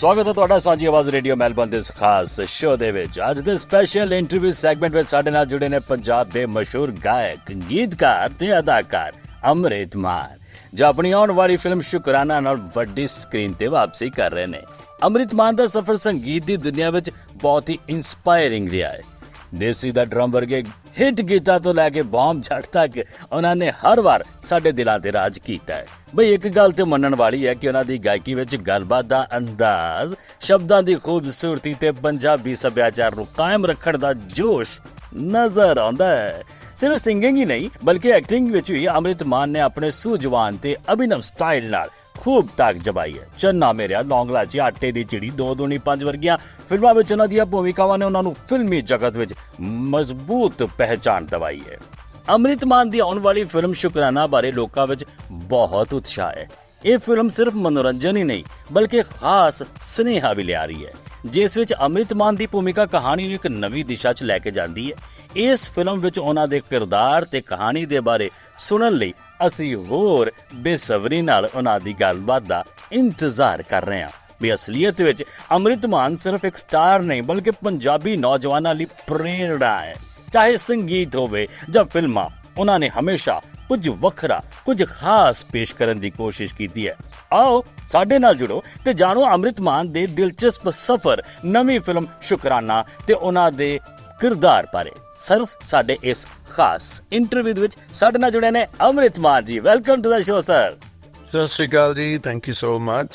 ਸਵਾਗਤ ਹੈ ਤੁਹਾਡਾ ਸਾਂਝੀ ਆਵਾਜ਼ ਰੇਡੀਓ ਮੈਲਬੌਰਨ ਦੇ ਇਸ ਖਾਸ ਸ਼ੋਅ ਦੇ ਵਿੱਚ। ਅੱਜ ਦੇ ਸਪੈਸ਼ਲ ਇੰਟਰਵਿਊ ਸੈਗਮੈਂਟ ਵਿੱਚ ਸਾਡੇ ਨਾਲ ਜੁੜੇ ਨੇ ਪੰਜਾਬ ਦੇ ਮਸ਼ਹੂਰ ਗਾਇਕ, ਗੀਤਕਾਰ ਤੇ ਅਦਾਕਾਰ ਅੰਮ੍ਰਿਤ ਮਾਨ। ਜੋ ਆਪਣੀ ਆਉਣ ਵਾਲੀ ਫਿਲਮ ਸ਼ੁਕਰਾਨਾ ਨਾਲ ਵੱਡੀ ਸਕਰੀਨ ਤੇ ਵਾਪਸੀ ਕਰ ਰਹੇ ਨੇ। ਅੰਮ੍ਰਿਤ ਮਾਨ ਦਾ ਸਫ਼ਰ ਸੰਗੀਤ ਦੀ ਦੁਨੀਆ ਵਿੱਚ ਬਹੁਤ ਹੀ ਇਨਸਪਾਇਰਿੰਗ ਰਿਹਾ ਹੈ। ਦੇਸੀ ਦਾ ਡਰਮ ਵਰਗੇ ਹਿੱਟ ਗੀਤਾਂ ਤੋਂ ਲੈ ਕੇ ਬੰਬ ਛੱਡ ਤੱਕ ਉਹਨਾਂ ਨੇ ਹਰ ਵਾਰ ਸਾਡੇ ਦਿਲਾਂ ਤੇ ਰਾਜ ਕੀਤਾ ਹੈ। ਬਈ ਇੱਕ ਗੱਲ ਤੇ ਮੰਨਣ ਵਾਲੀ ਹੈ ਕਿ ਉਹਨਾਂ ਦੀ ਗਾਇਕੀ ਵਿੱਚ ਗੱਲਬਾਤ ਦਾ ਅੰਦਾਜ਼, ਸ਼ਬਦਾਂ ਦੀ ਖੂਬਸੂਰਤੀ ਤੇ ਪੰਜਾਬੀ ਸੱਭਿਆਚਾਰ ਨੂੰ ਕਾਇਮ ਰੱਖਣ ਦਾ ਜੋਸ਼ ਨਜ਼ਰ ਆਉਂਦਾ ਹੈ। ਸਿਰਫ ਸਿੰਗਿੰਗ ਹੀ ਨਹੀਂ, ਬਲਕਿ ਐਕਟਿੰਗ ਵਿੱਚ ਵੀ ਅੰਮ੍ਰਿਤ ਮਾਨ ਨੇ ਆਪਣੇ ਸੂਝਵਾਨ ਤੇ ਅਭਿਨਵ ਸਟਾਈਲ ਨਾਲ ਖੂਬ ਤਾਕ ਜਮਾਈ ਹੈ। ਚੰਨਾ ਮੇਰਿਆ, ਲੌਂਗਲਾ ਚ ਆਟੇ ਦੀ ਚਿੜੀ, ਦੋ ਦੂਣੀ ਪੰਜ ਵਰਗੀਆਂ ਫਿਲਮਾਂ ਵਿੱਚ ਉਹਨਾਂ ਦੀਆਂ ਭੂਮਿਕਾਵਾਂ ਨੇ ਉਹਨਾਂ ਨੂੰ ਫਿਲਮੀ ਜਗਤ ਵਿੱਚ ਮਜ਼ਬੂਤ ਪਹਿਚਾਣ ਦਿਵਾਈ ਹੈ। ਅੰਮ੍ਰਿਤ ਮਾਨ ਦੀ ਆਉਣ ਵਾਲੀ ਫਿਲਮ ਸ਼ੁਕਰਾਨਾ ਬਾਰੇ ਲੋਕਾਂ ਵਿੱਚ ਬਹੁਤ ਉਤਸ਼ਾਹ ਹੈ। ਇਹ ਫਿਲਮ ਸਿਰਫ ਮਨੋਰੰਜਨ ਹੀ ਨਹੀਂ, ਬਲਕਿ ਖਾਸ ਸੁਨੇਹਾ ਵੀ ਲਿਆ ਰਹੀ ਹੈ। ਜਿਸ ਵਿੱਚ ਅੰਮ੍ਰਿਤ ਮਾਨ ਦੀ ਭੂਮਿਕਾ ਕਹਾਣੀ ਨੂੰ ਇੱਕ ਨਵੀਂ ਦਿਸ਼ਾ 'ਚ ਲੈ ਕੇ ਜਾਂਦੀ ਹੈ। ਇਸ ਫਿਲਮ ਵਿੱਚ ਉਹਨਾਂ ਦੇ ਕਿਰਦਾਰ ਤੇ ਕਹਾਣੀ ਦੇ ਬਾਰੇ ਸੁਣਨ ਲਈ ਅਸੀਂ ਹੋਰ ਬੇਸਬਰੀ ਨਾਲ ਉਹਨਾਂ ਦੀ ਗੱਲਬਾਤ ਦਾ ਇੰਤਜ਼ਾਰ ਕਰ ਰਹੇ ਹਾਂ। ਵੀ ਅਸਲੀਅਤ ਵਿੱਚ ਅੰਮ੍ਰਿਤ ਮਾਨ ਸਿਰਫ ਇੱਕ ਸਟਾਰ ਨਹੀਂ, ਬਲਕਿ ਪੰਜਾਬੀ ਨੌਜਵਾਨਾਂ ਲਈ ਪ੍ਰੇਰਣਾ ਹੈ। ਚਾਹੇ ਸੰਗੀਤ ਹੋਵੇ ਜਾਂ ਫਿਲਮਾਂ, ਉਹਨਾਂ ਨੇ ਹਮੇਸ਼ਾ ਕੁਝ ਵੱਖਰਾ, ਕੁਝ ਖਾਸ ਪੇਸ਼ ਕਰਨ ਦੀ ਕੋਸ਼ਿਸ਼ ਕੀਤੀ ਹੈ। ਆਓ ਸਾਡੇ ਨਾਲ ਜੁੜੋ ਤੇ ਜਾਣੋ ਅੰਮ੍ਰਿਤ ਮਾਨ ਦੇ ਦਿਲਚਸਪ ਸਫ਼ਰ ਨਵੀਂ ਫਿਲਮ ਸ਼ੁਕਰਾਨਾ ਤੇ ਉਹਨਾਂ ਦੇ ਕਿਰਦਾਰ ਬਾਰੇ। ਸਿਰਫ ਸਾਡੇ ਇਸ ਖਾਸ ਇੰਟਰਵਿਊ ਵਿੱਚ ਸਾਡੇ ਨਾਲ ਜੁੜੇ ਨੇ Amrit Maan ji. Welcome to the show sir ਸਤਿ ਸ਼੍ਰੀ ਅਕਾਲ ਜੀ। Thank you so much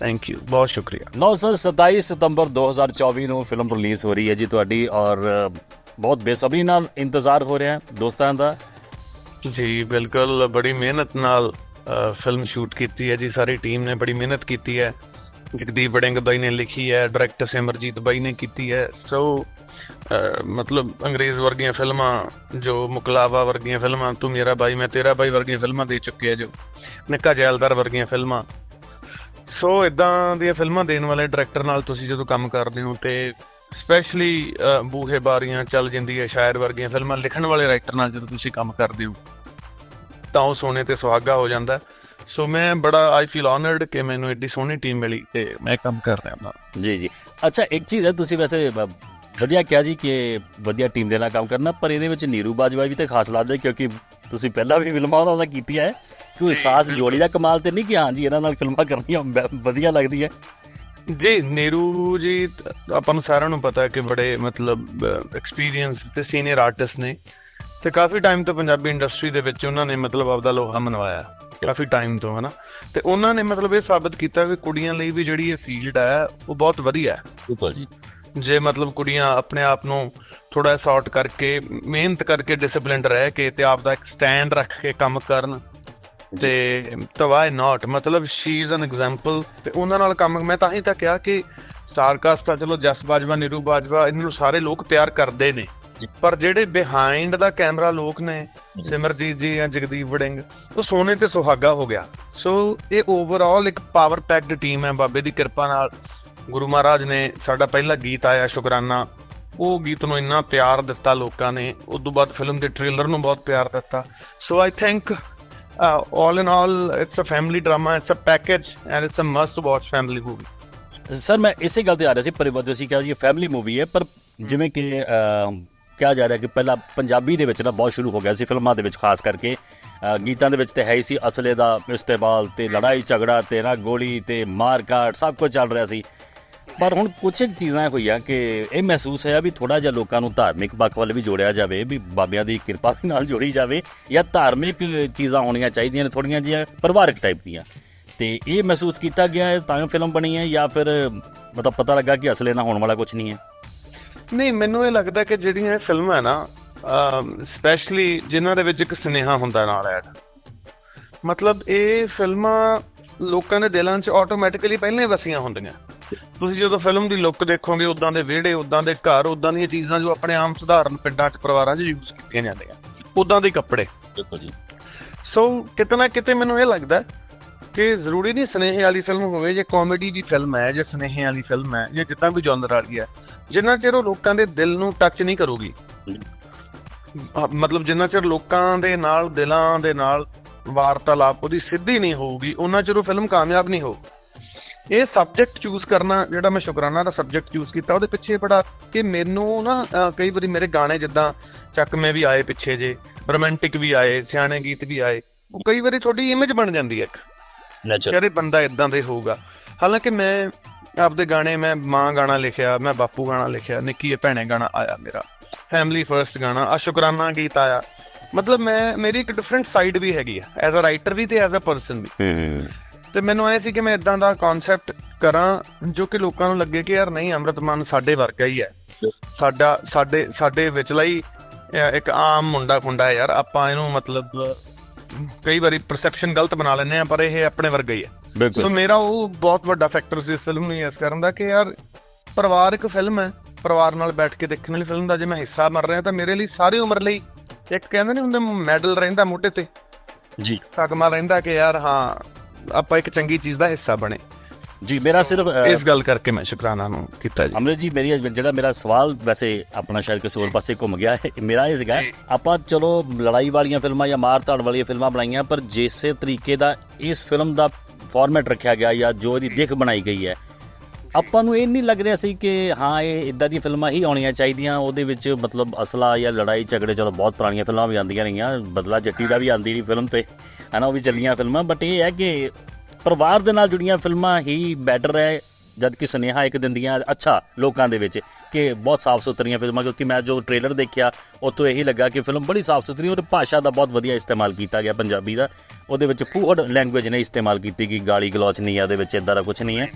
thank you ਬਹੁਤ ਸ਼ੁਕਰੀਆ। ਲਓ ਸਰ 27 ਸਤੰਬਰ 2024 ਨੂੰ ਫਿਲਮ ਰਿਲੀਜ਼ ਹੋ ਰਹੀ ਹੈ ਜੀ ਤੁਹਾਡੀ ਔਰ ਬਹੁਤ ਬੇਸਬਰੀ ਨਾਲ ਇੰਤਜ਼ਾਰ ਹੋ ਰਿਹਾ ਹੈ ਦੋਸਤਾਂ ਦਾ। ਜੀ ਬਿਲਕੁਲ। ਬੜੀ ਮਿਹਨਤ ਨਾਲ ਫਿਲਮ ਸ਼ੂਟ ਕੀਤੀ ਹੈ ਜੀ, ਸਾਰੀ ਟੀਮ ਨੇ ਬੜੀ ਮਿਹਨਤ ਕੀਤੀ ਹੈ। ਜਗਦੀਪ ਬੜਿੰਗ ਬਾਈ ਨੇ ਲਿਖੀ ਹੈ ਡਾਇਰੈਕਟਰ ਸਿਮਰਜੀਤ ਬਾਈ ਨੇ ਕੀਤੀ ਹੈ। ਸੋ ਮਤਲਬ ਅੰਗਰੇਜ਼ ਵਰਗੀਆਂ ਫਿਲਮਾਂ, ਜੋ ਮੁਕਲਾਵਾ ਵਰਗੀਆਂ ਫਿਲਮਾਂ, ਤੂੰ ਮੇਰਾ ਬਾਈ, ਮੈਂ ਤੇਰਾ ਬਾਈ ਵਰਗੀਆਂ ਫਿਲਮਾਂ ਦੇ ਚੁੱਕੇ ਆ ਜੋ। ਨਿੱਕਾ ਜੈਲਦਾਰ ਵਰਗੀਆਂ ਫਿਲਮਾਂ। ਸੋ ਇਦਾਂ ਦੀਆਂ ਫਿਲਮਾਂ ਦੇਣ ਵਾਲੇ ਡਾਇਰੈਕਟਰ ਨਾਲ ਤੁਸੀਂ ਜਦੋਂ ਕੰਮ ਕਰਦੇ ਹੋ ਤੇ ਸਪੈਸ਼ਲੀ ਬੂਹੇ ਬਾਰੀਆਂ ਚੱਲ ਜਾਂਦੀ ਹੈ ਸ਼ਾਇਰ ਵਰਗੀਆਂ ਫਿਲਮਾਂ ਲਿਖਣ ਵਾਲੇ ਰਾਈਟਰ ਨਾਲ ਜਦੋਂ ਤੁਸੀਂ ਕੰਮ ਕਰਦੇ ਹੋ। ਤਾਂ ਉਹ ਸੋਨੇ ਤੇ ਸੁਹਾਗਾ ਹੋ ਜਾਂਦਾ। ਸੋ ਮੈਂ ਬੜਾ ਆਈ ਫੀਲ ਆਨਰਡ ਕਿ ਮੈਨੂੰ ਏਡੀ ਸੋਹਣੀ ਟੀਮ ਮਿਲੀ ਤੇ ਮੈਂ ਕੰਮ ਕਰ ਰਿਹਾ ਹਾਂ। ਜੀ ਜੀ। ਅੱਛਾ ਇੱਕ ਚੀਜ਼ ਹੈ ਤੁਸੀਂ ਵੈਸੇ ਵਧੀਆ ਕਿਹਾ ਜੀ ਕਿ ਵਧੀਆ ਟੀਮ ਦੇ ਨਾਲ ਕੰਮ ਕਰਨਾ ਪਰ ਇਹਦੇ ਵਿੱਚ ਨੀਰੂ ਬਾਜਵਾ ਵੀ ਤਾਂ ਖਾਸ ਲੱਗਦਾ ਕਿਉਂਕਿ ਤੁਸੀਂ ਪਹਿਲਾਂ ਵੀ ਫਿਲਮਾਂ ਉਹਨਾਂ ਨਾਲ ਕੀਤੀਆਂ ਹੈ। ਕੋਈ ਖਾਸ ਜੋੜੀ ਦਾ ਕਮਾਲ ਤੇ ਨਹੀਂ ਕਿ ਹਾਂ ਜੀ ਇਹਨਾਂ ਨਾਲ ਫਿਲਮਾਂ ਕਰਨੀਆਂ ਵਧੀਆ ਲੱਗਦੀ ਹੈ। ਜੀ ਨੀਰੂ ਜੀ ਆਪਾਂ ਨੂੰ ਸਾਰਿਆਂ ਨੂੰ ਪਤਾ ਹੈ ਕਿ ਬੜੇ ਮਤਲਬ ਐਕਸਪੀਰੀਅੰਸ ਤੇ ਸੀਨੀਅਰ ਆਰਟਿਸਟ ਨੇ। ਤੇ ਕਾਫੀ ਟਾਈਮ ਤੋਂ ਪੰਜਾਬੀ ਇੰਡਸਟਰੀ ਦੇ ਵਿੱਚ ਉਹਨਾਂ ਨੇ ਮਤਲਬ ਆਪਦਾ ਲੋਹਾ ਮਨਵਾਇਆ ਕਾਫੀ ਟਾਈਮ ਤੋਂ ਹਨਾ? ਤੇ ਉਹਨਾਂ ਨੇ ਮਤਲਬ ਇਹ ਸਾਬਤ ਕੀਤਾ ਕਿ ਕੁੜੀਆਂ ਲਈ ਵੀ ਜਿਹੜੀ ਇਹ ਫੀਲਡ ਹੈ ਉਹ ਬਹੁਤ ਵਧੀਆ ਹੈ। ਬਿਲਕੁਲ ਜੀ। ਜੇ ਮਤਲਬ ਕੁੜੀਆਂ ਆਪਣੇ ਆਪ ਨੂੰ ਥੋੜਾ ਸੌਰਟ ਕਰਕੇ ਮਿਹਨਤ ਕਰਕੇ ਡਿਸਪਲਿਨਡ ਰਹਿ ਕੇ ਤੇ ਆਪ ਦਾ ਇੱਕ ਸਟੈਂਡ ਰੱਖ ਕੇ ਕੰਮ ਕਰਨ ਤੇ ਤਵਾਈ ਨਾਟ ਮਤਲਬ ਸ਼ੀ ਇਜ਼ ਐਨ ਐਗਜ਼ਾਮਪਲ ਤੇ ਉਹਨਾਂ ਨਾਲ ਕੰਮ ਮੈਂ ਤਾਂ ਹੀ ਤਾਂ ਕਿਹਾ ਕਿ ਸਟਾਰਕਾਸਟ ਤਾਂ ਚਲੋ ਜਸ ਬਾਜਵਾ ਨੀਰੂ ਬਾਜਵਾ ਇਹਨਾਂ ਨੂੰ ਸਾਰੇ ਲੋਕ ਪਿਆਰ ਕਰਦੇ ਨੇ। ਪਰ ਜਿਹੜੇ ਬਿਹਾਈਂਡ ਦਾ ਕੈਮਰਾ ਲੋਕ ਨੇ ਸਿਮਰਜੀਤ ਜੀ ਜਾਂ ਜਗਦੀਪ ਵੜਿੰਗ ਉਹ ਸੋਨੇ ਤੇ ਸੁਹਾਗਾ ਹੋ ਗਿਆ। ਸੋ ਇਹ ਓਵਰਆਲ ਇੱਕ ਪਾਵਰ ਪੈਕਡ ਟੀਮ ਹੈ ਬਾਬੇ ਦੀ ਕਿਰਪਾ ਨਾਲ। ਗੁਰੂ ਮਹਾਰਾਜ ਨੇ ਸਾਡਾ ਪਹਿਲਾ ਗੀਤ ਆਇਆ ਸ਼ੁਕਰਾਨਾ। ਉਹ ਗੀਤ ਨੂੰ ਇੰਨਾ ਪਿਆਰ ਦਿੱਤਾ ਲੋਕਾਂ ਨੇ ਉਸ ਤੋਂ ਬਾਅਦ ਫਿਲਮ ਦੇ ਟ੍ਰੇਲਰ ਨੂੰ ਬਹੁਤ ਪਿਆਰ ਦਿੱਤਾ। So I think all in all it's a family drama it's a package and it's a must watch family movie sir ਮੈਂ ਇਸੇ ਗੱਲ ਤੇ ਆ ਰਿਹਾ ਸੀ ਪਰਿਵਾਰ ਅਸੀਂ ਕਿਹਾ ਜੀ ਫੈਮਿਲੀ ਮੂਵੀ ਹੈ ਪਰ ਜਿਵੇਂ ਕਿ ਕਿਹਾ ਜਾ ਰਿਹਾ ਕਿ ਪਹਿਲਾਂ ਪੰਜਾਬੀ ਦੇ ਵਿੱਚ ਨਾ ਬਹੁਤ ਸ਼ੁਰੂ ਹੋ ਗਿਆ ਸੀ ਫਿਲਮਾਂ ਦੇ ਵਿੱਚ, ਖਾਸ ਕਰਕੇ ਗੀਤਾਂ ਦੇ ਵਿੱਚ ਤੇ ਹੈ ਹੀ ਸੀ ਅਸਲੇ ਦਾ ਇਸਤੇਮਾਲ ਤੇ ਲੜਾਈ ਝਗੜਾ ਤੇ ਨਾ ਗੋਲੀ ਤੇ ਮਾਰ ਕਾਟ, ਸਭ ਕੁਝ ਚੱਲ ਰਿਹਾ ਸੀ। ਪਰ ਹੁਣ ਕੁਝ ਇੱਕ ਚੀਜ਼ਾਂ ਹੋਈਆਂ ਕਿ ਇਹ ਮਹਿਸੂਸ ਹੋਇਆ ਵੀ ਥੋੜਾ ਜਿਹਾ ਲੋਕਾਂ ਨੂੰ ਧਾਰਮਿਕ ਪੱਖ ਵੱਲ ਵੀ ਜੋੜਿਆ ਜਾਵੇ, ਵੀ ਬਾਬਿਆਂ ਦੀ ਕਿਰਪਾ ਦੇ ਨਾਲ ਜੋੜੀ ਜਾਵੇ, ਜਾਂ ਧਾਰਮਿਕ ਚੀਜ਼ਾਂ ਹੋਣੀਆਂ ਚਾਹੀਦੀਆਂ ਨੇ ਥੋੜੀਆਂ ਜਿਹੀਆਂ, ਪਰਿਵਾਰਕ ਟਾਈਪ ਦੀਆਂ। ਤੇ ਇਹ ਮਹਿਸੂਸ ਕੀਤਾ ਗਿਆ ਤਾਂ ਫਿਲਮ ਬਣੀ ਹੈ, ਜਾਂ ਫਿਰ ਮਤਲਬ ਪਤਾ ਲੱਗਾ ਕਿ ਅਸਲੇ ਨਾਲ ਹੋਣ ਵਾਲਾ ਕੁਝ ਨਹੀਂ ਹੈ। ਨਹੀਂ ਮੈਨੂੰ ਇਹ ਲੱਗਦਾ ਕਿ ਜਿਹੜੀਆਂ ਇਹ ਫਿਲਮਾਂ ਹੈ ਨਾ ਸਪੈਸ਼ਲੀ ਜਿਨ੍ਹਾਂ ਦੇ ਵਿੱਚ ਇੱਕ ਸੁਨੇਹਾ ਹੁੰਦਾ ਨਾਲ ਐਡ। ਮਤਲਬ ਇਹ ਫਿਲਮਾਂ ਲੋਕਾਂ ਦੇ ਦਿਲਾਂ 'ਚ ਆਟੋਮੈਟਿਕਲੀ ਪਹਿਲਾਂ ਹੀ ਵਸੀਆਂ ਹੁੰਦੀਆਂ। ਤੁਸੀਂ ਜਦੋਂ ਫਿਲਮ ਦੀ ਲੁੱਕ ਦੇਖੋਗੇ ਉਦਾਂ ਦੇ ਵਿਹੜੇ ਉਦਾਂ ਦੇ ਘਰ ਉਦਾਂ ਦੀਆਂ ਚੀਜ਼ਾਂ ਜੋ ਆਪਣੇ ਆਮ ਸਧਾਰਨ ਪਿੰਡਾਂ 'ਚ ਪਰਿਵਾਰਾਂ 'ਚ ਯੂਜ਼ ਕੀਤੀਆਂ ਜਾਂਦੀਆਂ। ਉਦਾਂ ਦੇ ਕੱਪੜੇ। ਬਿਲਕੁਲ ਜੀ। ਸੋ ਕਿਤੇ ਨਾ ਕਿਤੇ ਮੈਨੂੰ ਇਹ ਲੱਗਦਾ ਕਿ ਜ਼ਰੂਰੀ ਨਹੀਂ ਸੁਨੇਹੇ ਵਾਲੀ ਫਿਲਮ ਹੋਵੇ ਜੇ ਕਾਮੇਡੀ ਦੀ ਫਿਲਮ ਹੈ ਜਾਂ ਸੁਨੇਹੇ ਵਾਲੀ ਫਿਲਮ ਹੈ ਜਾਂ ਜਿੱਦਾਂ ਵੀ ਜਨਰ ਵਾਲੀ ਹੈ, ਜਿੰਨਾ ਚਿਰ ਉਹ ਲੋਕਾਂ ਦੇ ਦਿਲ ਨੂੰ ਟੱਚ ਨਹੀਂ ਕਰੂਗੀ। ਮਤਲਬ ਜਿੰਨਾ ਚਿਰ ਲੋਕਾਂ ਦੇ ਨਾਲ, ਦਿਲਾਂ ਦੇ ਨਾਲ ਵਾਰਤਾਲਾਪ ਉਹਦੀ ਸਿੱਧੀ ਨਹੀਂ ਹੋਊਗੀ ਉਹਨਾਂ ਚਿਰ ਉਹ ਫਿਲਮ ਕਾਮਯਾਬ ਨਹੀਂ ਹੋ ਇਹ ਸਬਜੈਕਟ ਚੂਜ਼ ਕਰਨਾ, ਜਿਹੜਾ ਮੈਂ ਸ਼ੁਕਰਾਨਾ ਦਾ ਸਬਜੈਕਟ ਚੂਜ਼ ਕੀਤਾ, ਉਹਦੇ ਪਿੱਛੇ ਬੜਾ ਕਿ ਮੈਨੂੰ ਨਾ ਕਈ ਵਾਰੀ ਮੇਰੇ ਗਾਣੇ ਜਿੱਦਾਂ ਚੱਕਵੇਂ ਵੀ ਆਏ ਪਿੱਛੇ ਜੇ, ਰੋਮਾਂਟਿਕ ਵੀ ਆਏ, ਸਿਆਣੇ ਗੀਤ ਵੀ ਆਏ, ਉਹ ਕਈ ਵਾਰੀ ਤੁਹਾਡੀ ਇਮੇਜ ਬਣ ਜਾਂਦੀ ਹੈ ਯਾਰ ਇਹ ਬੰਦਾ ਇਦਾਂ ਦੇ ਹੋਊਗਾ। ਹਾਲਾਂਕਿ ਮੈਂ ਆਪਦੇ ਗਾਣੇ ਮੈਂ ਮਾਂ ਗਾਣਾ ਲਿਖਿਆ ਮੈਂ ਬਾਪੂ ਗਾਣਾ ਲਿਖਿਆ ਨਿੱਕੀ ਭੈਣੇ ਗਾਣਾ ਆਇਆ ਮੇਰਾ। ਫੈਮਿਲੀ ਫਰਸਟ ਗਾਣਾ ਆ ਸ਼ੁਕਰਾਨਾ ਗੀਤ ਆਇਆ। ਮਤਲਬ ਮੈਂ ਮੇਰੀ ਇੱਕ ਡਿਫਰੈਂਟ ਸਾਈਡ ਵੀ ਹੈਗੀ ਆ ਐਜ਼ ਅ ਰਾਈਟਰ ਵੀ ਤੇ ਐਜ਼ ਅ ਪਰਸਨ ਵੀ। ਤੇ ਮੈਨੂੰ ਐ ਸੀ ਕਿ ਮੈਂ ਇਦਾਂ ਦਾ ਕਨਸੈਪਟ ਕਰਾਂ ਜੋ ਕਿ ਲੋਕਾਂ ਨੂੰ ਲੱਗੇ ਕਿ ਯਾਰ ਨਹੀਂ ਅੰਮ੍ਰਿਤਮਾਨ ਸਾਡੇ ਵਰਗਾ ਹੀ ਹੈ। ਸਾਡਾ ਸਾਡੇ ਸਾਡੇ ਵਿਚਲਾ ਹੀ ਇੱਕ ਆਮ ਮੁੰਡਾ ਖੁੰਡਾ ਯਾਰ ਆਪਾਂ ਇਹਨੂੰ ਮਤਲਬ ਕਈ ਵਾਰੀ ਪਰਸੈਪਸ਼ਨ ਗਲਤ ਬਣਾ ਲੈਂਦੇ ਆ ਪਰ ਇਹ ਆਪਣੇ ਵਰਗਾ ਹੀ ਹੈ। ਸੋ ਬਿਲਕੁਲ ਮੇਰਾ ਉਹ ਬਹੁਤ ਵੱਡਾ ਫੈਕਟਰ ਸੀ ਇਸ ਫਿਲਮ ਨੂੰ ਇਸ ਕਰਨ ਦਾ ਕਿ ਯਾਰ ਪਰਿਵਾਰਕ ਫਿਲਮ ਹੈ ਪਰਿਵਾਰ ਨਾਲ ਬੈਠ ਕੇ ਦੇਖਣ ਵਾਲੀ ਫਿਲਮ ਦਾ ਜੇ ਮੈਂ ਹਿੱਸਾ ਬਣ ਰਿਹਾ ਤਾਂ ਮੇਰੇ ਲਈ ਸਾਰੀ ਉਮਰ ਲਈ ਇੱਕ ਕਹਿੰਦੇ ਨਹੀਂ ਹੁੰਦੇ ਮੈਡਲ ਰਹਿੰਦਾ ਮੋਢੇ ਤੇ। ਜੀ। ਸਗਮਾ ਰਹਿੰਦਾ ਕਿ ਯਾਰ ਹਾਂ ਆਪਾਂ ਇੱਕ ਚੰਗੀ ਚੀਜ਼ ਦਾ ਹਿੱਸਾ ਬਣੇ। ਜੀ ਮੇਰਾ ਸਿਰਫ ਇਸ ਗੱਲ ਕਰਕੇ ਮੈਂ ਸ਼ੁਕਰਾਨਾ ਨੂੰ ਕੀਤਾ ਜੀ। ਅਮਰਿਤ ਜੀ ਮੇਰੀ ਜਿਹੜਾ ਮੇਰਾ ਸਵਾਲ ਵੈਸੇ ਆਪਣਾ ਸ਼ਾਇਦ ਕਿਸੇ ਹੋਰ ਪਾਸੇ ਘੁੰਮ ਗਿਆ ਹੈ ਮੇਰਾ ਇਹ ਸੀਗਾ ਆਪਾਂ ਚਲੋ ਲੜਾਈ ਵਾਲੀਆਂ ਫਿਲਮਾਂ ਜਾਂ ਮਾਰ ਧਾੜ ਵਾਲੀਆਂ ਫਿਲਮਾਂ ਬਣਾਈਆਂ ਪਰ ਜਿਸੇ ਤਰੀਕੇ ਦਾ ਇਸ ਫਿਲਮ ਦਾ ਫਾਰਮੈਟ ਰੱਖਿਆ ਗਿਆ ਜਾਂ ਜੋ ਇਹਦੀ ਦਿੱਖ ਬਣਾਈ ਗਈ ਹੈ ਆਪਾਂ ਨੂੰ ਇਹ ਨਹੀਂ ਲੱਗ ਰਿਹਾ ਸੀ ਕਿ ਹਾਂ ਇਹ ਇਦਾਂ ਦੀਆਂ ਫਿਲਮਾਂ ਹੀ ਆਉਣੀਆਂ ਚਾਹੀਦੀਆਂ ਉਹਦੇ ਵਿੱਚ ਮਤਲਬ ਅਸਲਾ ਜਾਂ ਲੜਾਈ ਝਗੜੇ ਚਲੋ ਬਹੁਤ ਪੁਰਾਣੀਆਂ ਫਿਲਮਾਂ ਵੀ ਆਉਂਦੀਆਂ ਰਹੀਆਂ ਬਦਲਾ ਜੱਟੀ ਦਾ ਵੀ ਆਂਦੀ ਰਹੀ ਫਿਲਮ ਤੇ ਹਨਾ ਉਹ ਵੀ ਚੱਲੀਆਂ ਫਿਲਮਾਂ ਬਟ ਇਹ ਹੈ ਕਿ ਪਰਿਵਾਰ ਦੇ ਨਾਲ ਜੁੜੀਆਂ ਫਿਲਮਾਂ ਹੀ ਬੈਟਰ ਹੈ ਜਦ ਕਿ ਸੁਨੇਹਾ ਇੱਕ ਦਿੰਦੀਆਂ ਅੱਛਾ ਲੋਕਾਂ ਦੇ ਵਿੱਚ ਕਿ ਬਹੁਤ ਸਾਫ਼ ਸੁਥਰੀਆਂ ਫਿਲਮਾਂ, ਕਿਉਂਕਿ ਮੈਂ ਜੋ ਟ੍ਰੇਲਰ ਦੇਖਿਆ, ਉੱਥੋਂ ਇਹੀ ਲੱਗਾ ਕਿ ਫਿਲਮ ਬੜੀ ਸਾਫ਼ ਸੁਥਰੀ ਔਰ ਭਾਸ਼ਾ ਦਾ ਬਹੁਤ ਵਧੀਆ ਇਸਤੇਮਾਲ ਕੀਤਾ ਗਿਆ ਪੰਜਾਬੀ ਦਾ। ਉਹਦੇ ਵਿੱਚ ਪੂਰ ਲੈਂਗੁਏਜ ਨੇ ਇਸਤੇਮਾਲ ਕੀਤੀ ਕਿ ਗਾਲੀ ਗਲੋਚ ਨਹੀਂ ਹੈ ਉਹਦੇ ਵਿੱਚ ਇਦਾਂ ਦਾ ਕੁਝ ਨਹੀਂ ਹੈ,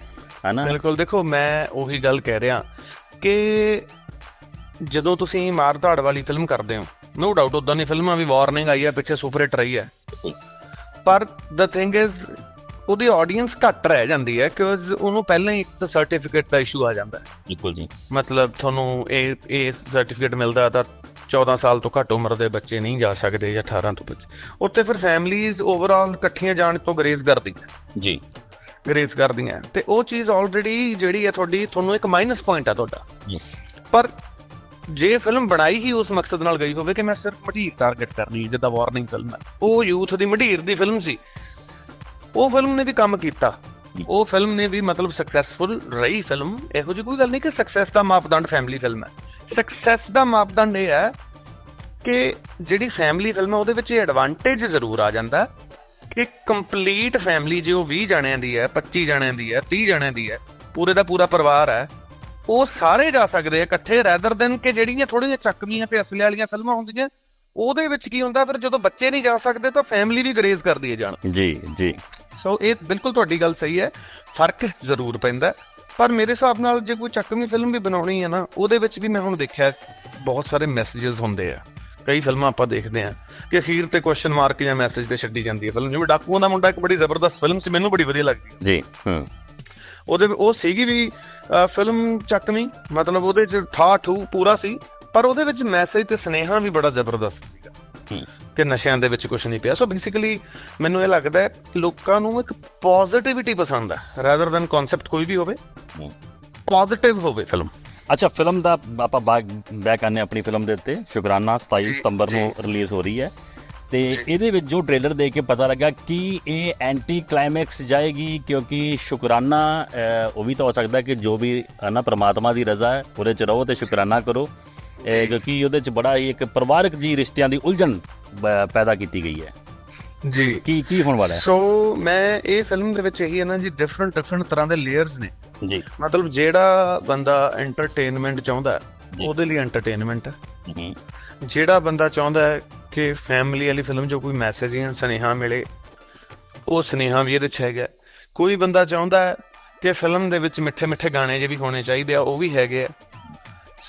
ਹਨਾ? ਬਿਲਕੁਲ, ਦੇਖੋ, ਮੈਂ ਉਹੀ ਗੱਲ ਕਹਿ ਰਿਹਾ ਕਿ ਜਦੋਂ ਤੁਸੀਂ ਮਾਰ ਧਾੜ ਵਾਲੀ ਫਿਲਮ ਕਰਦੇ ਹੋ ਨੋ ਡਾਊਟ ਉਦਾਂ ਦੀ ਫਿਲਮਾਂ ਵੀ ਵਾਰਨਿੰਗ ਆਈ ਹੈ, ਪਿੱਛੇ ਸੁਪਰ ਹਿੱਟ ਰਹੀ ਹੈ। ਪਰ ਦ ਥਿੰਗ ਇਜ਼ ਉਹਦੀ ਆਡੀਅנס ਘੱਟ ਰਹਿ ਜਾਂਦੀ ਹੈ ਕਿਉਂਕਿ ਉਹਨੂੰ ਪਹਿਲਾਂ ਹੀ ਇੱਕ ਸਰਟੀਫਿਕੇਟ ਦਾ ਇਸ਼ੂ ਆ ਜਾਂਦਾ ਹੈ। ਬਿਲਕੁਲ ਜੀ। ਮਤਲਬ ਤੁਹਾਨੂੰ ਇਹ ਇਹ ਸਰਟੀਫਿਕੇਟ ਮਿਲਦਾ ਤਾਂ 14 ਸਾਲ ਤੋਂ ਘੱਟ ਉਮਰ ਦੇ ਬੱਚੇ ਨਹੀਂ ਜਾ ਸਕਦੇ ਜਾਂ 18 ਤੋਂ ਬੱਚੇ ਉੱਥੇ ਫਿਰ ਫੈਮਲੀਜ਼ ਓਵਰਆਲ ਇਕੱਠੀਆਂ ਜਾਣ ਤੋਂ ਗਰੇਜ਼ ਕਰਦੀਆਂ ਜੀ। ਗਰੇਜ਼ ਕਰਦੀਆਂ ਤੇ ਉਹ ਚੀਜ਼ ਆਲਰੇਡੀ ਜਿਹੜੀ ਹੈ ਤੁਹਾਡੀ ਤੁਹਾਨੂੰ ਇੱਕ ਮਾਈਨਸ ਪੁਆਇੰਟ ਆ ਤੁਹਾਡਾ। ਜੀ। ਪਰ ਜੇ ਫਿਲਮ ਬਣਾਈ ਹੀ ਉਸ ਮਕਸਦ ਨਾਲ ਗਈ ਹੋਵੇ ਕਿ ਮੈਂ ਸਿਰਫ ਮਢੀਰ ਟਾਰਗੇਟ ਕਰਨੀ ਜਿੱਦਾਂ ਵਾਰਨਿੰਗ ਫਿਲਮ ਹੈ। ਉਹ ਯੂਥ ਦੀ ਮਢੀਰ ਦੀ ਫਿਲਮ ਸੀ। ਉਹ ਫਿਲਮ ਨੇ ਵੀ ਕੰਮ ਕੀਤਾ। ਉਹ ਫਿਲਮ ਨੇ ਵੀ ਮਤਲਬ ਸਕਸੈਸਫੁਲ ਰਹੀ ਫਿਲਮ ਇਹੋ ਜਿਹੀ ਕੋਈ ਗੱਲ ਨਹੀਂ ਕਿ ਸਕਸੈਸ ਦਾ ਮਾਪਦੰਡ ਫੈਮਿਲੀ ਫਿਲਮ ਹੈ। ਸਕਸੈਸ ਦਾ ਮਾਪਦੰਡ ਇਹ ਹੈ ਕਿ ਜਿਹੜੀ ਫੈਮਿਲੀ ਫਿਲਮ ਹੈ ਉਹਦੇ ਵਿੱਚ ਐਡਵਾਂਟੇਜ ਜ਼ਰੂਰ ਆ ਜਾਂਦਾ ਕਿ ਕੰਪਲੀਟ ਫੈਮਿਲੀ ਜੋ 20 ਜਣਿਆਂ ਦੀ ਹੈ 25 ਜਣਿਆਂ ਦੀ ਹੈ 30 ਜਣਿਆਂ ਦੀ ਹੈ ਪੂਰੇ ਦਾ ਪੂਰਾ ਪਰਿਵਾਰ ਹੈ ਉਹ ਸਾਰੇ ਜਾ ਸਕਦੇ ਆ ਇਕੱਠੇ ਰੈਦਰ ਦਨ ਕਿ ਜਿਹੜੀਆਂ ਥੋੜੀਆਂ ਚੱਕਵੀਆਂ ਤੇ ਅਸਲੇ ਵਾਲੀਆਂ ਫਿਲਮਾਂ ਹੁੰਦੀਆਂ ਉਹਦੇ ਵਿੱਚ ਕੀ ਹੁੰਦਾ ਫਿਰ ਜਦੋਂ ਬੱਚੇ ਨਹੀਂ ਜਾ ਸਕਦੇ ਤਾਂ ਫੈਮਿਲੀ ਵੀ ਗਰੇਜ਼ ਕਰਦੀ ਹੈ ਜਾਣ ਜੀ ਜੀ। ਸੋ ਇਹ ਬਿਲਕੁਲ ਤੁਹਾਡੀ ਗੱਲ ਸਹੀ ਹੈ ਫ਼ਰਕ ਜ਼ਰੂਰ ਪੈਂਦਾ। ਪਰ ਮੇਰੇ ਹਿਸਾਬ ਨਾਲ ਜੇ ਕੋਈ ਚੱਕਵੀਂ ਫਿਲਮ ਵੀ ਬਣਾਉਣੀ ਹੈ ਨਾ ਉਹਦੇ ਵਿੱਚ ਵੀ ਮੈਂ ਹੁਣ ਦੇਖਿਆ ਬਹੁਤ ਸਾਰੇ ਮੈਸੇजेस ਹੁੰਦੇ ਆ। ਕਈ ਫਿਲਮਾਂ ਆਪਾਂ ਦੇਖਦੇ ਆ ਕਿ ਅਖੀਰ ਤੇ ਕੁਐਸਚਨ ਮਾਰਕ ਜਾਂ ਮੈਸੇਜ ਤੇ ਛੱਡੀ ਜਾਂਦੀ ਹੈ ਫਿਲਮ। ਜਿਵੇਂ ਡਾਕੂਆਂ ਦਾ ਮੁੰਡਾ ਇੱਕ ਬੜੀ ਜ਼ਬਰਦਸਤ ਫਿਲਮ ਸੀ ਮੈਨੂੰ ਬੜੀ ਵਧੀਆ ਲੱਗੀ ਜੀ ਹੂੰ। ਉਹਦੇ ਉਹ ਸੀਗੀ ਵੀ ਫਿਲਮ ਚੱਕਵੀਂ ਮਤਲਬ ਉਹਦੇ ਚ ਠਾ ਠੂ ਪੂਰਾ ਸੀ ਪਰ ਉਹਦੇ ਵਿੱਚ ਮੈਸੇਜ ਤੇ ਸੁਨੇਹਾ ਵੀ ਬੜਾ ਜ਼ਬਰਦਸਤ ਸੀਗਾ। ਕਿ ਨਸ਼ਿਆਂ ਦੇ ਵਿੱਚ ਕੁਝ ਨਹੀਂ ਪਿਆ। ਸੋ ਬੇਸਿਕਲੀ ਮੈਨੂੰ ਇਹ ਲੱਗਦਾ ਹੈ ਲੋਕਾਂ ਨੂੰ ਇੱਕ ਪੋਜ਼ਿਟਿਵਿਟੀ ਪਸੰਦ ਹੈ ਰਾਦਰ ਦਨ ਕਨਸੈਪਟ ਕੋਈ ਵੀ ਹੋਵੇ। ਪੋਜ਼ਿਟਿਵ ਹੋਵੇ ਫਿਲਮ ਅੱਛਾ ਫਿਲਮ ਦਾ ਆਪਾਂ ਬੈਕ ਆਨੇ ਆਪਣੀ ਫਿਲਮ ਦੇ ਉੱਤੇ। ਸ਼ੁਕਰਾਨਾ 27 ਸਤੰਬਰ ਨੂੰ ਰਿਲੀਜ਼ ਹੋ ਰਹੀ ਹੈ। ਤੇ ਇਹਦੇ ਵਿੱਚ ਜੋ ਟ੍ਰੇਲਰ ਦੇਖ ਕੇ ਪਤਾ ਲੱਗਾ ਕਿ ਇਹ ਐਂਟੀ ਕਲਾਈਮੈਕਸ ਜਾਏਗੀ ਕਿਉਂਕਿ ਸ਼ੁਕਰਾਨਾ ਉਹ ਵੀ ਤਾਂ ਹੋ ਸਕਦਾ ਕਿ ਜੋ ਵੀ ਨਾ ਪ੍ਰਮਾਤਮਾ ਦੀ ਰਜ਼ਾ ਹੈ ਉਹਦੇ ਚ ਰਹੋ ਤੇ ਸ਼ੁਕਰਾਨਾ ਕਰੋ। ਇਹ ਕਿਉਂਕਿ ਉਹਦੇ ਚ ਬੜਾ ਹੀ ਇੱਕ ਪਰਿਵਾਰਕ ਜੀ ਰਿਸ਼ਤਿਆਂ ਦੀ ਉਲਝਣ ਪੈਦਾ ਕੀਤੀ ਗਈ ਹੈ। ਜੀ। ਕੀ ਕੀ ਹੋਣ ਵਾਲਾ ਹੈ? ਸੋ ਮੈਂ ਇਹ ਫਿਲਮ ਦੇ ਵਿੱਚ ਇਹੀ ਹੈ ਨਾ ਜੀ ਡਿਫਰੈਂਟ ਡਿਫਰੈਂਟ ਤਰ੍ਹਾਂ ਦੇ ਲੇਅਰਸ ਨੇ। ਜੀ। ਮਤਲਬ ਜਿਹੜਾ ਬੰਦਾ ਐਂਟਰਟੇਨਮੈਂਟ ਚਾਹੁੰਦਾ ਉਹਦੇ ਲਈ ਐਂਟਰਟੇਨਮੈਂਟ ਹੈ। ਜਿਹੜਾ ਬੰਦਾ ਚਾਹੁੰਦਾ ਹੈ ਕਿ ਫੈਮਿਲੀ ਵਾਲੀ ਫਿਲਮ 'ਚ ਕੋਈ ਮੈਸੇਜ ਜਾਂ ਸੁਨੇਹਾ ਮਿਲੇ ਉਹ ਸੁਨੇਹਾ ਵੀ ਇਹਦੇ 'ਚ ਹੈਗਾ ਕੋਈ ਬੰਦਾ ਚਾਹੁੰਦਾ ਹੈ ਕਿ ਫਿਲਮ ਦੇ ਵਿੱਚ ਮਿੱਠੇ ਮਿੱਠੇ ਗਾਣੇ ਜੇ ਵੀ ਹੋਣੇ ਚਾਹੀਦੇ ਆ ਉਹ ਵੀ ਹੈਗੇ ਆ।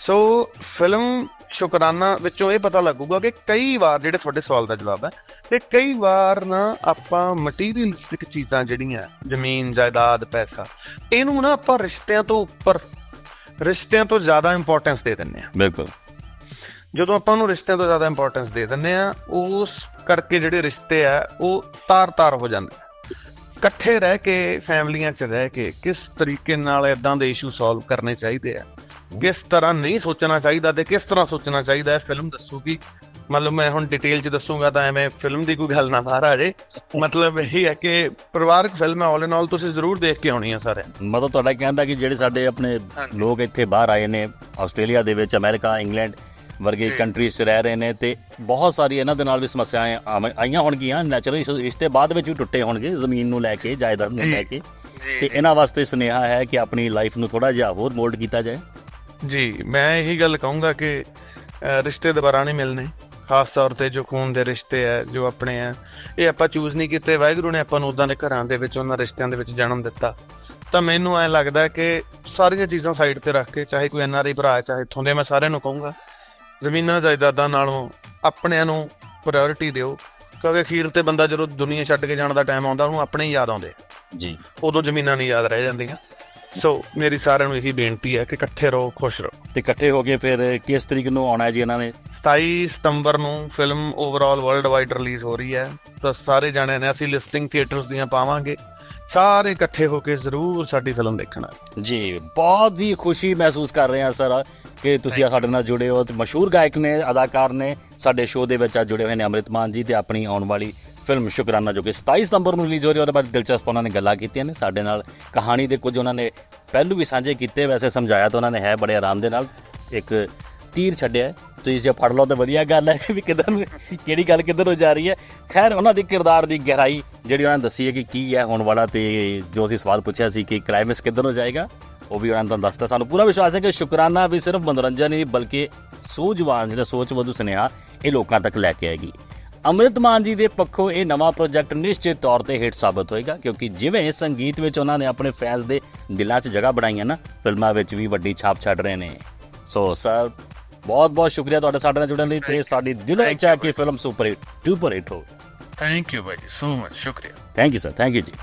ਸੋ ਫਿਲਮ ਸ਼ੁਕਰਾਨਾ ਵਿੱਚੋਂ ਇਹ ਪਤਾ ਲੱਗੂਗਾ ਕਿ ਕਈ ਵਾਰ ਜਿਹੜੇ ਤੁਹਾਡੇ ਸਵਾਲ ਦਾ ਜਵਾਬ ਹੈ ਕਿ ਕਈ ਵਾਰ ਨਾ ਆਪਾਂ ਮਟੀਰੀਅਲਿਸਟਿਕ ਚੀਜ਼ਾਂ ਜਿਹੜੀਆਂ ਜ਼ਮੀਨ ਜਾਇਦਾਦ ਪੈਸਾ ਇਹਨੂੰ ਨਾ ਆਪਾਂ ਰਿਸ਼ਤਿਆਂ ਤੋਂ ਉੱਪਰ ਰਿਸ਼ਤਿਆਂ ਤੋਂ ਜ਼ਿਆਦਾ ਇੰਪੋਰਟੈਂਸ ਦੇ ਦਿੰਦੇ ਆ ਬਿਲਕੁਲ। ਜਦੋਂ ਆਪਾਂ ਨੂੰ ਰਿਸ਼ਤਿਆਂ ਤੋਂ ਜ਼ਿਆਦਾ ਇੰਪੋਰਟੈਂਸ ਦੇ ਦਿੰਦੇ ਆ ਉਸ ਕਰਕੇ ਜਿਹੜੇ ਰਿਸ਼ਤੇ ਆ ਉਹ ਤਾਰ-ਤਾਰ ਹੋ ਜਾਂਦੇ ਇਕੱਠੇ ਰਹਿ ਕੇ ਫੈਮਲੀਆਂ 'ਚ ਰਹਿ ਕੇ ਕਿਸ ਤਰੀਕੇ ਨਾਲ ਇਦਾਂ ਦੇ ਇਸ਼ੂ ਸੋਲਵ ਕਰਨੇ ਚਾਹੀਦੇ ਆ। ਕਿਸ ਤਰ੍ਹਾਂ ਨਹੀਂ ਸੋਚਣਾ ਚਾਹੀਦਾ ਤੇ ਕਿਸ ਤਰ੍ਹਾਂ ਸੋਚਣਾ ਚਾਹੀਦਾ ਇਹ ਫਿਲਮ ਦੱਸੂਗੀ। ਮਤਲਬ ਮੈਂ ਹੁਣ ਡਿਟੇਲ ਚ ਦੱਸੂਗਾ ਤਾਂ ਐਵੇਂ ਫਿਲਮ ਦੀ ਕੋਈ ਗੱਲ ਨਾ ਬਾਹਰ ਆ ਜੇ। ਮਤਲਬ ਇਹ ਹੈ ਕਿ ਪਰਿਵਾਰਕ ਫਿਲਮ ਹੈ ਆਲ ਇਨ ਆਲ ਤੁਸੀਂ ਜ਼ਰੂਰ ਦੇਖ ਕੇ ਆਉਣੀ ਆ ਸਾਰਿਆਂ ਮਤਲਬ ਤੁਹਾਡਾ ਕਹਿੰਦਾ ਕਿ ਜਿਹੜੇ ਸਾਡੇ ਆਪਣੇ ਲੋਕ ਇੱਥੇ ਬਾਹਰ ਆਏ ਨੇ ਆਸਟ੍ਰੇਲੀਆ ਦੇ ਵਿੱਚ ਅਮਰੀਕਾ ਇੰਗਲੈਂਡ ਵਰਗੇ ਕੰਟਰੀਜ਼ 'ਚ ਰਹਿ ਰਹੇ ਨੇ ਤੇ ਬਹੁਤ ਸਾਰੀ ਇਹਨਾਂ ਦੇ ਨਾਲ ਵੀ ਸਮੱਸਿਆਵਾਂ ਆਈਆਂ ਹੋਣਗੀਆਂ ਨੈਚੁਰਲੀ ਰਿਸ਼ਤੇ ਬਾਅਦ ਵਿੱਚ ਵੀ ਟੁੱਟੇ ਹੋਣਗੇ ਜ਼ਮੀਨ ਨੂੰ ਲੈ ਕੇ ਜਾਇਦਾਦ ਨੂੰ ਲੈ ਕੇ। ਤੇ ਇਹਨਾਂ ਵਾਸਤੇ ਸੁਨੇਹਾ ਹੈ ਕਿ ਆਪਣੀ ਲਾਈਫ ਨੂੰ ਥੋੜਾ ਜਿਹਾ ਹੋਰ ਮੋਲਡ ਕੀਤਾ ਜਾਏ। ਜੀ ਮੈਂ ਇਹੀ ਗੱਲ ਕਹੂੰਗਾ ਕਿ ਰਿਸ਼ਤੇ ਦੁਬਾਰਾ ਨਹੀਂ ਮਿਲਨੇ ਖਾਸ ਤੌਰ ਤੇ ਜੋ ਖੂਨ ਦੇ ਰਿਸ਼ਤੇ ਹੈ ਜੋ ਆਪਣੇ ਆ ਇਹ ਆਪਾਂ ਚੂਜ਼ ਨਹੀਂ ਕੀਤੇ। ਵਾਹਿਗੁਰੂ ਨੇ ਆਪਾਂ ਨੂੰ ਉਦਾਂ ਦੇ ਘਰਾਂ ਦੇ ਵਿੱਚ ਉਹਨਾਂ ਰਿਸ਼ਤਿਆਂ ਦੇ ਵਿੱਚ ਜਨਮ ਦਿੱਤਾ। ਤਾਂ ਮੈਨੂੰ ਐ ਲੱਗਦਾ ਕਿ ਸਾਰੀਆਂ ਚੀਜ਼ਾਂ ਸਾਈਡ ਤੇ ਰੱਖ ਕੇ ਚਾਹੇ ਕੋਈ ਐਨਆਰਆਈ ਭਰਾ ਚਾਹੇ ਇੱਥੋਂ ਦੇ ਮੈਂ ਸਾਰਿਆਂ ਨੂੰ ਕਹੂੰਗਾ ਜ਼ਮੀਨਾਂ ਜਾਇਦਾਦਾਂ ਨਾਲੋਂ ਆਪਣਿਆਂ ਨੂੰ ਪ੍ਰਾਇੋਰਟੀ ਦਿਓ। ਕਿਉਂਕਿ ਅਖੀਰ ਤੇ ਬੰਦਾ ਜਦੋਂ ਦੁਨੀਆ ਛੱਡ ਕੇ ਜਾਣ ਦਾ ਟਾਈਮ ਆਉਂਦਾ ਉਹਨੂੰ ਆਪਣੇ ਹੀ ਯਾਦ ਆਉਂਦੇ ਜੀ। ਉਦੋਂ ਜ਼ਮੀਨਾਂ ਨਹੀਂ ਯਾਦ ਰਹਿ ਜਾਂਦੀਆਂ। ਸੋ ਮੇਰੀ ਸਾਰਿਆਂ ਨੂੰ ਇਹੀ ਬੇਨਤੀ ਹੈ ਕਿ ਇਕੱਠੇ ਰਹੋ ਖੁਸ਼ ਰਹੋ। ਤੇ ਇਕੱਠੇ ਹੋ ਕੇ ਫਿਰ ਕਿਸ ਤਰੀਕ ਨੂੰ ਆਉਣਾ ਹੈ ਜੀ ਇਹਨਾਂ ਨੇ? 27 ਸਤੰਬਰ ਨੂੰ film overall worldwide release ਹੋ ਰਹੀ ਹੈ। ਤਾਂ ਸਾਰੇ ਜਾਣੇ ਨੇ ਅਸੀਂ ਲਿਸਟਿੰਗ ਥੀਏਟਰਸ ਦੀਆਂ ਪਾਵਾਂਗੇ। ਸਾਰੇ ਇਕੱਠੇ ਹੋ ਕੇ ਜ਼ਰੂਰ ਸਾਡੀ ਫਿਲਮ ਦੇਖਣਾ ਜੀ ਬਹੁਤ ਹੀ ਖੁਸ਼ੀ ਮਹਿਸੂਸ ਕਰ ਰਹੇ ਹਾਂ ਸਰ ਕਿ ਤੁਸੀਂ ਸਾਡੇ ਨਾਲ ਜੁੜੇ ਹੋ ਤੇ ਮਸ਼ਹੂਰ ਗਾਇਕ ਨੇ ਅਦਾਕਾਰ ਨੇ ਸਾਡੇ ਸ਼ੋਅ ਦੇ ਵਿੱਚ ਅੱਜ ਜੁੜੇ ਹੋਏ ਨੇ ਅੰਮ੍ਰਿਤ ਮਾਨ ਜੀ ਤੇ ਆਪਣੀ ਆਉਣ ਵਾਲੀ ਫਿਲਮ ਸ਼ੁਕਰਾਨਾ ਜੋ ਕਿ 27 ਸਤੰਬਰ ਨੂੰ ਰਿਲੀਜ਼ ਹੋ ਰਹੀ ਹੈ, ਉਹਦੇ ਬਾਰੇ ਦਿਲਚਸਪ ਉਹਨਾਂ ਨੇ ਗੱਲਾਂ ਕੀਤੀਆਂ ਨੇ। ਸਾਡੇ ਨਾਲ ਕਹਾਣੀ ਦੇ ਕੁਝ ਉਹਨਾਂ ਨੇ ਪਹਿਲੂ ਵੀ ਸਾਂਝੇ ਕੀਤੇ, ਵੈਸੇ ਸਮਝਾਇਆ ਤਾਂ ਉਹਨਾਂ ਨੇ ਹੈ, ਬੜੇ ਆਰਾਮ ਦੇ ਨਾਲ ਇੱਕ ਤੀਰ ਛੱਡਿਆ। ਤੁਸੀਂ ਜੇ ਫੜ ਲਓ ਤਾਂ ਵਧੀਆ ਗੱਲ ਹੈ ਵੀ ਕਿੱਧਰ ਕਿਹੜੀ ਗੱਲ ਕਿੱਧਰ ਨੂੰ ਜਾ ਰਹੀ ਹੈ। ਖੈਰ, ਉਹਨਾਂ ਦੀ ਕਿਰਦਾਰ ਦੀ ਗਹਿਰਾਈ ਜਿਹੜੀ ਉਹਨਾਂ ਨੇ ਦੱਸੀ ਹੈ ਕਿ ਕੀ ਹੈ ਹੋਣ ਵਾਲਾ ਤੇ ਜੋ ਅਸੀਂ ਸਵਾਲ ਪੁੱਛਿਆ ਸੀ ਕਿ ਕਲਾਈਮੈਕਸ ਕਿੱਧਰ ਨੂੰ ਜਾਏਗਾ, ਉਹ ਵੀ ਉਹਨਾਂ ਨੇ ਤੁਹਾਨੂੰ ਦੱਸਤਾ। ਸਾਨੂੰ ਪੂਰਾ ਵਿਸ਼ਵਾਸ ਹੈ ਕਿ ਸ਼ੁਕਰਾਨਾ ਵੀ ਸਿਰਫ ਮਨੋਰੰਜਨ ਹੀ ਨਹੀਂ, ਬਲਕਿ ਸੂਝਵਾਨ, ਜਿਹੜਾ ਸੋਚ ਵਧੂ ਸੁਨੇਹਾ ਇਹ ਲੋਕਾਂ ਤੱਕ ਲੈ ਕੇ ਆਏਗੀ। ਅੰਮ੍ਰਿਤ ਮਾਨ ਜੀ ਦੇ ਪੱਖੋਂ ਇਹ ਨਵਾਂ ਪ੍ਰੋਜੈਕਟ ਨਿਸ਼ਚਿਤ ਤੌਰ ਤੇ ਹਿੱਟ ਸਾਬਤ ਹੋਏਗਾ ਕਿਉਂਕਿ ਜਿਵੇਂ ਸੰਗੀਤ ਵਿੱਚ ਉਹਨਾਂ ਨੇ ਆਪਣੇ ਫੈਨਸ ਦੇ ਦਿਲਾਂ 'ਚ ਜਗ੍ਹਾ ਬਣਾਈਆਂ ਨਾ ਫਿਲਮਾਂ ਵਿੱਚ ਵੀ ਵੱਡੀ ਛਾਪ ਛੱਡ ਰਹੇ ਨੇ। ਸੋ ਸਰ ਬਹੁਤ ਬਹੁਤ ਸ਼ੁਕਰੀਆ ਤੁਹਾਡਾ ਸਾਡੇ ਨਾਲ ਜੁੜਨ ਲਈ ਤੇ ਸਾਡੀ ਦਿਲੋਂ ਇੱਛਾ ਹੈ ਕਿ film super hit super hit ਹੋ ਥੈਂਕ ਯੂ ਭਾਈ ਸੋ ਮਚ ਸ਼ੁਕਰੀਆ। Thank you sir thank you ਜੀ।